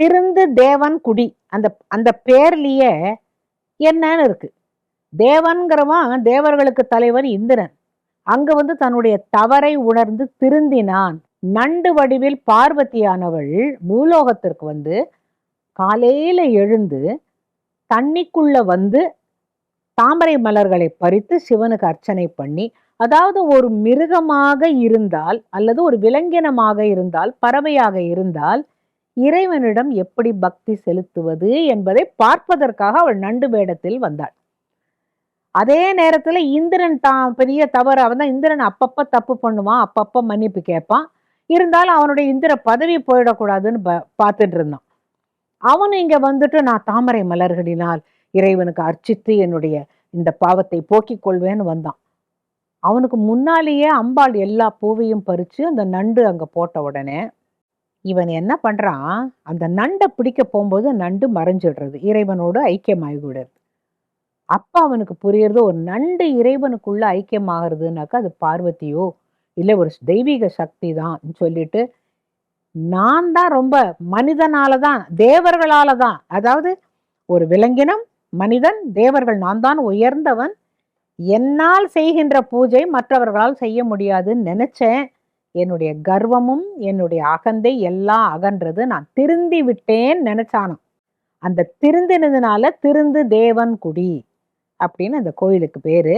திருந்து தேவன் குடி. அந்த அந்த பேர்லயே என்னன்னு இருக்கு. தேவன்கிறவன் தேவர்களுக்கு தலைவர் இந்திரன். அங்க வந்து தன்னுடைய தவறை உணர்ந்து திருந்தினான். நண்டு வடிவில் பார்வதியானவள் பூலோகத்திற்கு வந்து காலையில எழுந்து தண்ணிக்குள்ள வந்து தாமரை மலர்களை பறித்து சிவனுக்கு அர்ச்சனை பண்ணி அதாவது ஒரு மிருகமாக இருந்தால் அல்லது ஒரு விலங்கினமாக இருந்தால் பறவையாக இருந்தால் இறைவனிடம் எப்படி பக்தி செலுத்துவது என்பதை பார்ப்பதற்காக அவள் நண்டு வேடத்தில் வந்தாள். அதே நேரத்தில் இந்திரன் தான் பெரிய தவறு அவன் தான் இந்திரன் அப்பப்போ தப்பு பண்ணுவான் அப்பப்போ மன்னிப்பு கேட்பான். இருந்தாலும் அவனுடைய இந்திர பதவி போயிடக்கூடாதுன்னு ப- பார்த்துட்டு இருந்தான். அவன் இங்கே வந்துட்டு நான் தாமரை மலர்களினால் இறைவனுக்கு அர்ச்சித்து என்னுடைய இந்த பாவத்தை போக்கிக் கொள்வேன்னு வந்தான். அவனுக்கு முன்னாலேயே அம்பாள் எல்லா பூவையும் பறித்து அந்த நண்டு அங்கே போட்ட உடனே இவன் என்ன பண்ணுறான் அந்த நண்டை பிடிக்க போகும்போது நண்டு மறைஞ்சிடுறது. இறைவனோடு ஐக்கியமாகிவிடுறது அப்போ அவனுக்கு புரியுறது ஒரு நண்டு இறைவனுக்குள்ள ஐக்கியமாகிறதுனாக்கா அது பார்வதியோ இல்லை ஒரு தெய்வீக சக்தி தான் சொல்லிட்டு நான் தான் ரொம்ப மனிதனால தான் தேவர்களால தான் அதாவது ஒரு விலங்கினம் மனிதன் தேவர்கள் நான் தான் உயர்ந்தவன் என்னால் செய்கின்ற பூஜை மற்றவர்களால் செய்ய முடியாதுன்னு நினச்சேன். என்னுடைய கர்வமும் என்னுடைய அகந்தை எல்லாம் அகன்றது நான் திருந்தி விட்டேன் நினைச்சானாம். அந்த திருந்தினதுனால திருந்து தேவன் குடி அப்படின்னு அந்த கோயிலுக்கு பேரு.